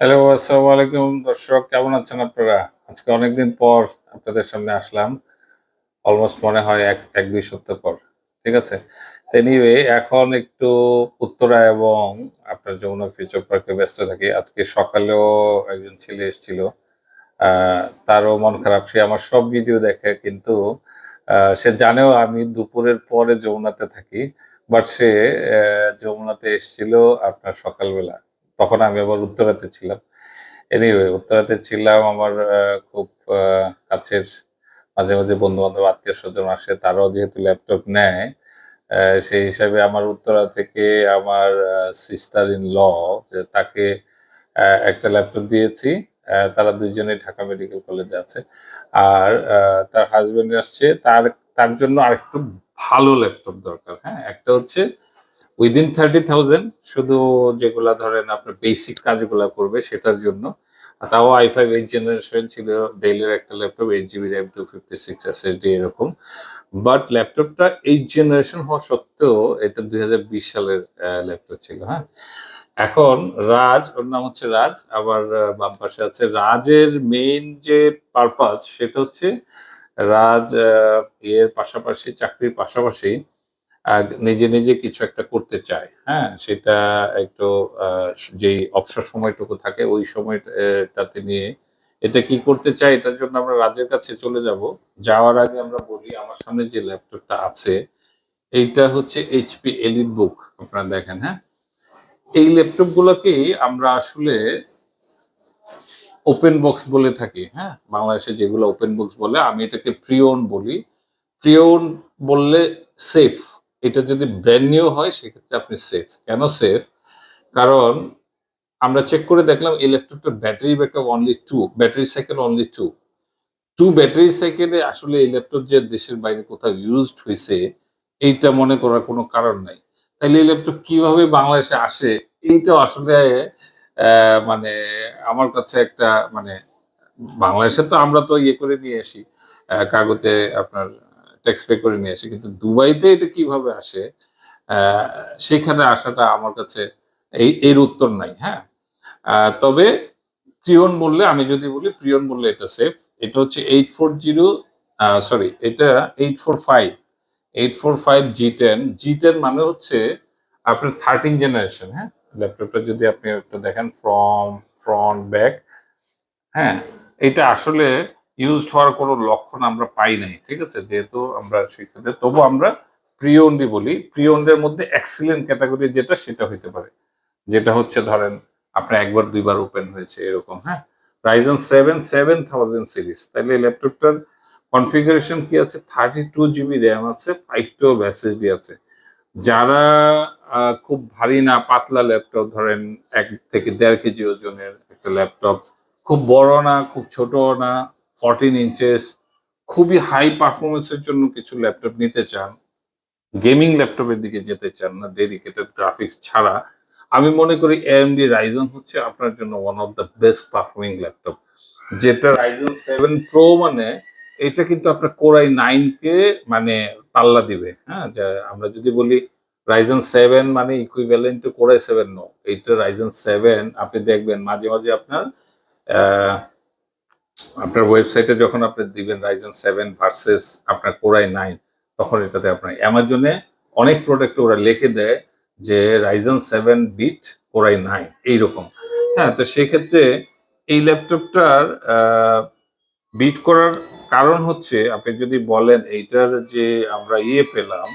Hello আসসালামু আলাইকুম দর্শক, কেমন আছেন আপনারা? আজকে অনেকদিন পর আপনাদের সামনে আসলাম। অলমোস্ট মনে হয় এক এক, দুই সপ্তাহ পর, ঠিক আছে? এনিওয়ে এখন একটু উত্তরা এবং আপনার যমুনা ফিউচার পার্কে ব্যস্ত থাকি। আজকে সকালেও একজন ছেলে এসেছিল। তারও মন খারাপ, সে আমার সব ভিডিও দেখে, কিন্তু সে জানেও আমি দুপুরের পরে যমুনাতে থাকি। বাট সে যমুনাতে এসেছিল আপনার সকালবেলা। তখন আমি আবার উত্তরাতে ছিলাম। এনিওয়ে উত্তরাতে ছিলাম আমার খুব কাছের মাঝে মাঝে বন্ধু বান্ধব আত্মীয় স্বজন আসে, তারাও যেহেতু ল্যাপটপ নেয় সেই হিসাবে আমার উত্তরা থেকে আমার সিস্টার ইন ল তাকে একটা ল্যাপটপ দিয়েছি তারা দুইজনেই ঢাকা মেডিকেল কলেজে আছে। আর তার হাজবেন্ড আসছে, তার তার জন্য আরেকটু ভালো ল্যাপটপ দরকার। হ্যাঁ একটা হচ্ছে উইদিন থার্টি থাউজেন্ড শুধু যেগুলা ধরেন আপনার বেসিক কাজগুলা করবে সেটার জন্য। তাও আই ফাইভ এইট জেনারেশন ছিল ডেইলের একটা laptop eight GB RAM two fifty six SSD এরকম। বাট ল্যাপটপটা এইট জেনারেশন হওয়া সত্ত্বেও এটা দুই বিশ সালের ল্যাপটপ ছিল হ্যাঁ? এখন রাজ, ওর নাম হচ্ছে রাজ, আবার বাম পাশে আছে। রাজের মেইন যে পারপাস সেটা হচ্ছে রাজ এর পাশাপাশি, চাকরির পাশাপাশি নিজে নিজে কিছু একটা করতে চায় হ্যাঁ? সেটা একটু যেই অবসর সময়টুকু থাকে, ওই সময়টাতে নিয়ে এটা কি করতে চাই এটার জন্য আমরা রাজের কাছে চলে যাব। যাওয়ার আগে আমরা বলি, আমার সামনে যে ল্যাপটপটা আছে, এইটা হচ্ছে এইচপি এলিট বুক আপনারা দেখেন হ্যাঁ? এই ল্যাপটপ গুলোকেই আমরা আসলে ওপেন বক্স বলে থাকি হ্যাঁ? বাংলাদেশে যেগুলো ওপেন বক্স বলে, আমি এটাকে প্রিয়ন বলি। প্রিয়ন বললে সেফ এটা যদি ব্র্যান্ড নিউ হয়, সেক্ষেত্রে আপনি সেফ কেন সেফ কারণ আমরা চেক করে দেখলাম এই ল্যাপটপটার battery backup only two battery cycle only two two battery সাইকেলে আসলে এই ল্যাপটপ যে দেশের বাইরে কোথাও ইউজড হয়েছে, এইটা মনে করার কোনো কারণ নাই। তাহলে এই ল্যাপটপ কীভাবে বাংলাদেশে আসে, এইটা আসলে মানে আমার কাছে একটা মানে বাংলাদেশে তো আমরা তো ইয়ে করে নিয়ে আসি কাগজে আপনার ট্যাক্স পে করে নিয়ে আসি কিন্তু দুবাইতে এটা কীভাবে আসে সেখানে আসাটা আমার কাছে এই, এর উত্তর নাই হ্যাঁ? তবে প্রিয়ন বললে, আমি যদি বলি প্রিয়ন বললে এটা সেফ এটা হচ্ছে এইট ফোর জিরো সরি এটা eight four five eight four five G ten G ten মানে হচ্ছে আপনার থার্টিন জেনারেশন হ্যাঁ? ল্যাপটপটা যদি আপনি একটু দেখেন ফ্রম ফ্রন্ট ব্যাক হ্যাঁ? এটা আসলে ইউজড হওয়ার কোনো লক্ষণ আমরা পাই নাই, ঠিক আছে? যেহেতু আমরা সেক্ষেত্রে তবু আমরা প্রিয়ন্ডি বলি। প্রিয়ন্ডের মধ্যে এক্সিলেন্ট ক্যাটাগরি যেটা, সেটা হইতে পারে। যেটা হচ্ছে ধরেন, আপনার একবার দুইবার ওপেন হয়েছে, এরকম হ্যাঁ? Ryzen seven seven thousand series তাহলে ল্যাপটপটার কনফিগারেশন কি আছে? থার্টি টু জিবি র্যাম আছে ফাইভ টু এসএসডি আছে। যারা খুব ভারী না পাতলা ল্যাপটপ ধরেন এক থেকে দেড় কেজি ওজনের একটা ল্যাপটপ খুব বড় না, খুব ছোট না ফোরটিন ইঞ্চেস খুবই হাই পারফরমেন্সের জন্য কিছু ল্যাপটপ নিতে চান গেমিং ল্যাপটপের দিকে যেতে চান না ডেডিকেটেড গ্রাফিক্স ছাড়া, আমি মনে করি এএমডি রাইজন হচ্ছে আপনার জন্য one of the best performing laptop যেটা রাইজন সেভেন প্রো মানে এটা কিন্তু আপনার কোরাই নাইন কে মানে পাল্লা দিবে হ্যাঁ? যা আমরা যদি বলি রাইজন সেভেন মানে equivalent to core i seven no এইটা রাইজন সেভেন আপনি দেখবেন মাঝে মাঝে আপনার আপনার ওয়েবসাইটে যখন আপনি দিবেন রাইজন সেভেন ভার্সেস আপনার কোরাই নাইন তখন এটাতে আপনার অ্যামাজনে অনেক প্রোডাক্ট ওরা লিখে দেয় যে Ryzen seven beat Core i nine এইরকম। হ্যাঁ তো সেক্ষেত্রে এই ল্যাপটপটার বিট করার কারণ হচ্ছে আপনি যদি বলেন এইটার যে আমরা ইয়ে পেলাম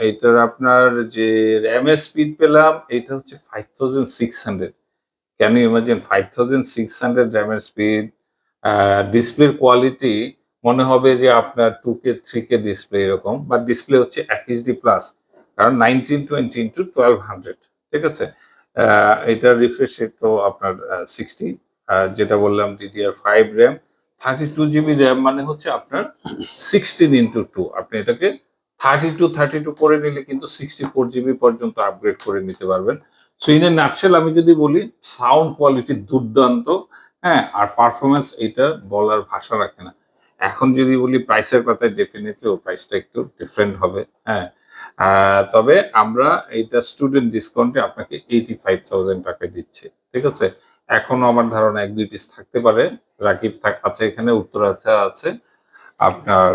এইটার আপনার যে র্যামের স্পিড পেলাম এটা হচ্ছে five thousand six hundred can imagine five thousand six hundred র্যামের স্পিড ডিসপ্লের কোয়ালিটি মনে হবে যে আপনার two K three K display এরকম বাট ডিসপ্লে হচ্ছে এক এইচডি প্লাস কারণ nineteen twenty into twelve hundred ঠিক আছে? আহ, এটার রিফ্রেশ তো আপনার সিক্সটি যেটা বললাম DDR five RAM thirty two GB RAM মানে হচ্ছে আপনার সিক্সটিন ইন্টু টু আপনি এটাকে থার্টি টু থার্টি টু করে নিলে কিন্তু সিক্সটি ফোর জিবি পর্যন্ত আপগ্রেড করে নিতে পারবেন। সো ইন এ নাটশেল আমি যদি বলি সাউন্ড কোয়ালিটি দুর্দান্ত হ্যাঁ আর পারফরমেন্স এটা বলার ভাষা রাখে না। এখন যদি বলি প্রাইসের কথায় ডেফিনেটলি ও প্রাইসটা একটু ডিফারেন্ট হবে হ্যাঁ। তবে আমরা এইটা স্টুডেন্ট ডিসকাউন্টে আপনাকে এইটি ফাইভ থাউজেন্ড টাকায় দিচ্ছি, ঠিক আছে? এখনও আমার ধারণা এক, দুই পিস থাকতে পারে। রাকিব থাক- আছে এখানে উত্তরাচা আছে। আপনার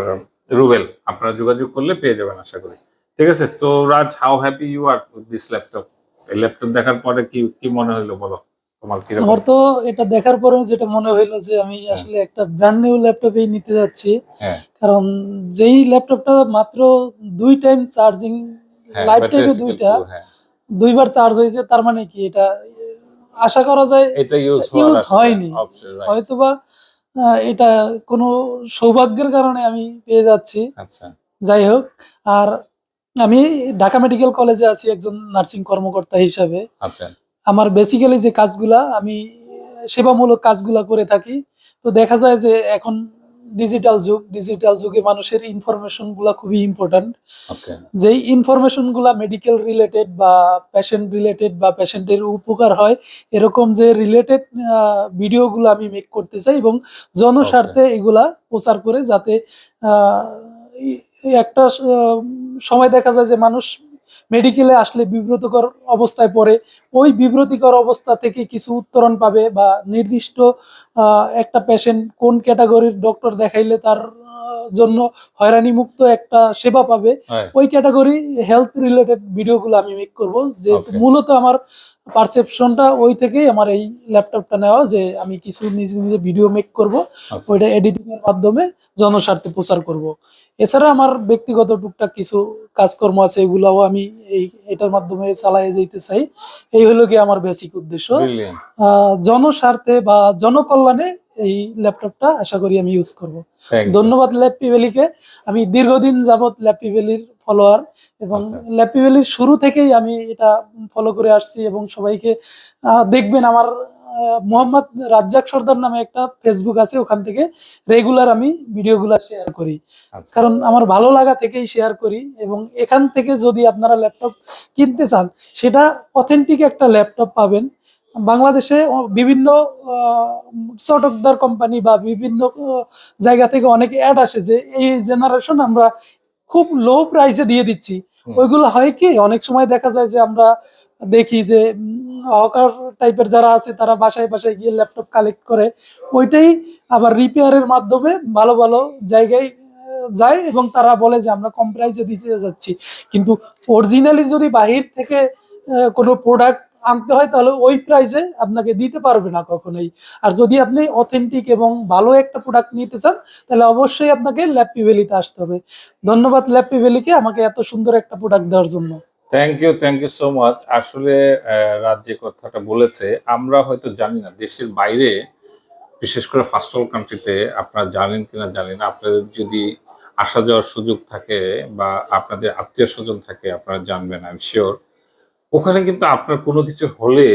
রুবেল আপনারা যোগাযোগ করলে পেয়ে যাবেন আশা করি। ঠিক আছে তো Raj how happy you are this laptop এই ল্যাপটপ দেখার পরে কি কি মনে হলো বলো? তোমার কীরকম আমার তো এটা দেখার পরে যেটা মনে হইল যে আমি আসলে একটা ব্র্যান্ড নিউ ল্যাপটপই নিতে যাচ্ছি। হ্যাঁ। কারণ যেই ল্যাপটপটা মাত্র দুই টাইম চার্জিং হ্যাঁ লাইফ টাইমে দুইটা হ্যাঁ। দুইবার চার্জ হয়েছে তার মানে কি এটা আশা করা যায় এটা ইউজ হয়নি। হয়তোবা এটা কোনো সৌভাগ্যের কারণে আমি পেয়ে যাচ্ছি। আচ্ছা। যাই হোক আর আমি ঢাকা মেডিকেল কলেজে আছি একজন নার্সিং কর্মকর্তা হিসাবে। আচ্ছা। আমার বেসিক্যালি যে কাজগুলা আমি সেবামূলক কাজগুলা করে থাকি। তো দেখা যায় যে এখন ডিজিটাল যুগ ডিজিটাল যুগে মানুষের ইনফরমেশনগুলা খুবই ইম্পর্ট্যান্ট ওকে যেই ইনফরমেশনগুলা মেডিকেল রিলেটেড বা পেশেন্ট রিলেটেড বা পেশেন্টের উপকার হয় এরকম যে রিলেটেড ভিডিওগুলো আমি মেক করতে চাই এবং জনস্বার্থে এগুলা প্রচার করে যাতে একটা সময় দেখা যায় যে মানুষ মেডিকেলে আসলে বিব্রতকর অবস্থায় পড়ে। ওই বিব্রতিকর অবস্থা থেকে কিছু উত্তরণ পাবে বা নির্দিষ্ট একটা পেশেন্ট কোন ক্যাটাগরির ডক্টর দেখাইলে তার জন্য হয়রানি মুক্ত একটা সেবা পাবে। হ্যাঁ। ওই ক্যাটাগরি হেলথ রিলেটেড ভিডিওগুলো আমি মেক করব। যে মূলত আমার পারসেপশনটা ওই থেকেই আমার এই ল্যাপটপটা নেওয়া যে আমি কিছু নিজে নিজে ভিডিও মেক করব। ওইটা এডিটিং এর মাধ্যমে জনস্বার্থে প্রচার করব। এছাড়া আমার ব্যক্তিগত টুকটাক কিছু কাজকর্ম আছে এগুলাও আমি এই এটার মাধ্যমে চালিয়ে যেতে চাই। এই হলো কি আমার বেসিক উদ্দেশ্য। জনস্বার্থে বা জনকল্যাণে এই ল্যাপটপটা আশা করি আমি ইউজ করব। ধন্যবাদ ল্যাপি ভ্যালিকে আমি দীর্ঘদিন যাবত ল্যাপি ভ্যালির ফলোয়ার এবং আচ্ছা। ল্যাপি ভ্যালির শুরু থেকেই আমি এটা ফলো করে আসছি এবং সবাইকে দেখবেন আমার মোহাম্মদ রাজ্জাক সর্দার নামে একটা ফেসবুক আছে ওখান থেকে রেগুলার আমি ভিডিওগুলো শেয়ার করি। আচ্ছা। কারণ আমার ভালো লাগা থেকেই শেয়ার করি এবং এখান থেকে যদি আপনারা ল্যাপটপ কিনতে চান সেটা অথেন্টিক একটা ল্যাপটপ পাবেন। বাংলাদেশে বিভিন্ন চটকদার কোম্পানি বা বিভিন্ন জায়গা থেকে অনেক অ্যাড আসে যে এই জেনারেশন আমরা খুব লো প্রাইসে দিয়ে দিচ্ছি। ওইগুলো হয় কি অনেক সময় দেখা যায় যে আমরা দেখি যে হকার টাইপের যারা আছে তারা বাসায় বাসায় গিয়ে ল্যাপটপ কালেক্ট করে ওইটাই আবার রিপেয়ারের মাধ্যমে ভালো ভালো জায়গায় যায় এবং তারা বলে যে আমরা কম প্রাইসে দিতে যাচ্ছি। কিন্তু অরিজিনালি যদি বাহির থেকে কোনো প্রোডাক্ট আনতে হয়, তাহলে ওই প্রাইসে আপনাকে দিতে পারবে না কখনোই। আর যদি আপনি অথেন্টিক এবং ভালো একটা প্রোডাক্ট নিতে চান, তাহলে অবশ্যই আপনাকে ল্যাপি ভ্যালিতে আসতে হবে। ধন্যবাদ ল্যাপি ভ্যালিকে আমাকে এত সুন্দর একটা প্রোডাক্ট দেওয়ার জন্য। Thank you thank you so much আসলে রাজ যে কথাটা বলেছে, আমরা হয়তো জানি না, দেশের বাইরে, বিশেষ করে ফার্স্ট ওয়ার্ল্ড কান্ট্রিতে আপনারা জানেন কিনা না, আপনাদের যদি আসা যাওয়ার সুযোগ থাকে বা আপনাদের আত্মীয় স্বজন থাকে, আপনারা জানবেন আই এম শিওর ওখানে কিন্তু আপনার কোনো কিছু হলে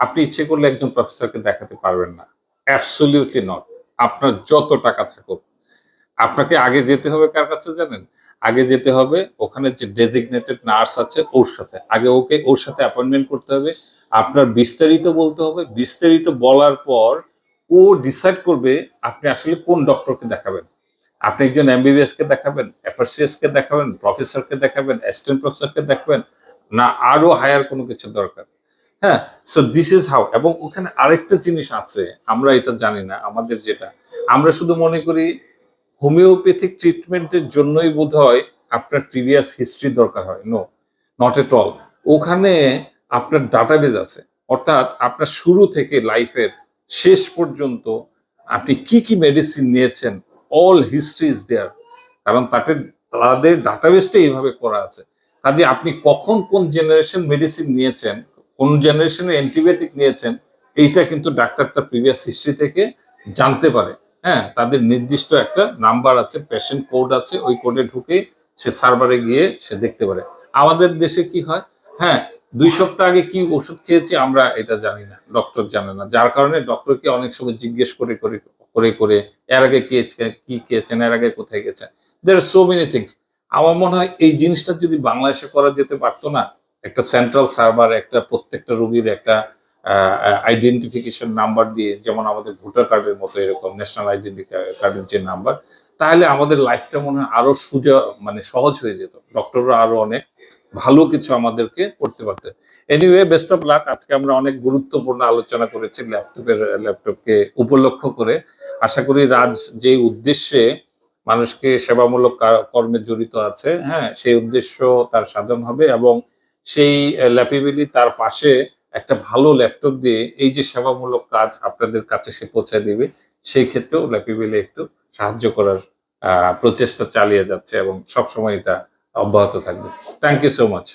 আপনি ইচ্ছে করলে একজন প্রফেসরকে দেখাতে পারবেন না। অ্যাবসলিউটলি নট আপনার যত টাকা থাকুক। আপনাকে আগে যেতে হবে কার কাছে জানেন? আগে যেতে হবে ওখানে যে ডেজিগনেটেড নার্স আছে ওর সাথে। আগে ওকে ওর সাথে অ্যাপয়েন্টমেন্ট করতে হবে। আপনার বিস্তারিত বলতে হবে। বিস্তারিত বলার পর ও ডিসাইড করবে আপনি আসলে কোন ডক্টরকে দেখাবেন। আপনি একজন এমবিবিএস কে দেখাবেন এফআরসিএস কে দেখাবেন প্রফেসরকে দেখাবেন অ্যাসিস্ট্যান্ট প্রফেসরকে দেখাবেন না, আরও হায়ার কোনো কিছু দরকার। হ্যাঁ সো দিস ইজ হাউ এবং ওখানে আরেকটা জিনিস আছে, আমরা এটা জানি না, আমাদের যেটা। আমরা শুধু মনে করি হোমিওপ্যাথিক ট্রিটমেন্টের জন্যই বোধ হয় আপনার প্রিভিয়াস হিস্ট্রি দরকার হয়। নো নট এট অল ওখানে আপনার ডাটাবেজ আছে, অর্থাৎ আপনার শুরু থেকে লাইফের শেষ পর্যন্ত আপনি কি কি মেডিসিন নিয়েছেন অল হিস্ট্রি ইজ দেয়ার কারণ তাদের তাদের ডাটাবেসটা এইভাবে করা আছে। কাজে আপনি কখন কোন জেনারেশন মেডিসিন নিয়েছেন, কোন জেনারেশনের অ্যান্টিবায়োটিক নিয়েছেন, এইটা কিন্তু ডাক্তার তার প্রিভিয়াস হিস্ট্রি থেকে জানতে পারে। হ্যাঁ তাদের নির্দিষ্ট একটা নাম্বার আছে পেশেন্ট কোড আছে, ওই কোডে ঢুকে সে সার্ভারে গিয়ে সে দেখতে পারে। আমাদের দেশে কি হয়? হ্যাঁ দুই সপ্তাহ আগে কি ওষুধ খেয়েছি আমরা এটা জানি না ডক্টর জানে না। যার কারণে ডক্টরকে অনেক সময় জিজ্ঞেস করে করে করে করে, এর আগে কি খেয়েছেন, এর আগে কোথায় গেছেন। দের আর সো মেনি থিংস আমার মনে হয় এই জিনিসটা যদি বাংলাদেশে করা যেতে পারতো না, একটা সেন্ট্রাল সার্ভার একটা প্রত্যেকটা রোগীর একটা আইডেন্টিফিকেশন নাম্বার দিয়ে, যেমন আমাদের ভোটার কার্ডের মতো এরকম ন্যাশনাল আইডেন্টি কার্ডের যে নাম্বার তাহলে আমাদের লাইফটা মনে হয় আরও সুজা মানে সহজ হয়ে যেত। ডক্টররা আরও অনেক ভালো কিছু আমাদেরকে করতে পারতে। এনিওয়ে বেস্ট অফ লাক আজকে আমরা অনেক গুরুত্বপূর্ণ আলোচনা করেছি ল্যাপটপের ল্যাপটপকে উপলক্ষ করে। আশা করি রাজ যে উদ্দেশ্যে মানুষকে সেবামূলক কর্মে জড়িত আছে হ্যাঁ সেই উদ্দেশ্য তার সাধন হবে এবং সেই ল্যাপিবিলি তার পাশে একটা ভালো ল্যাপটপ দিয়ে এই যে সেবামূলক কাজ আপনাদের কাছে সে পৌঁছে দিবে, সেই ক্ষেত্রেও ল্যাপিবিলি একটু সাহায্য করার প্রচেষ্টা চালিয়ে যাচ্ছে এবং সবসময় এটা অব্যাহত থাকবে। Thank you so much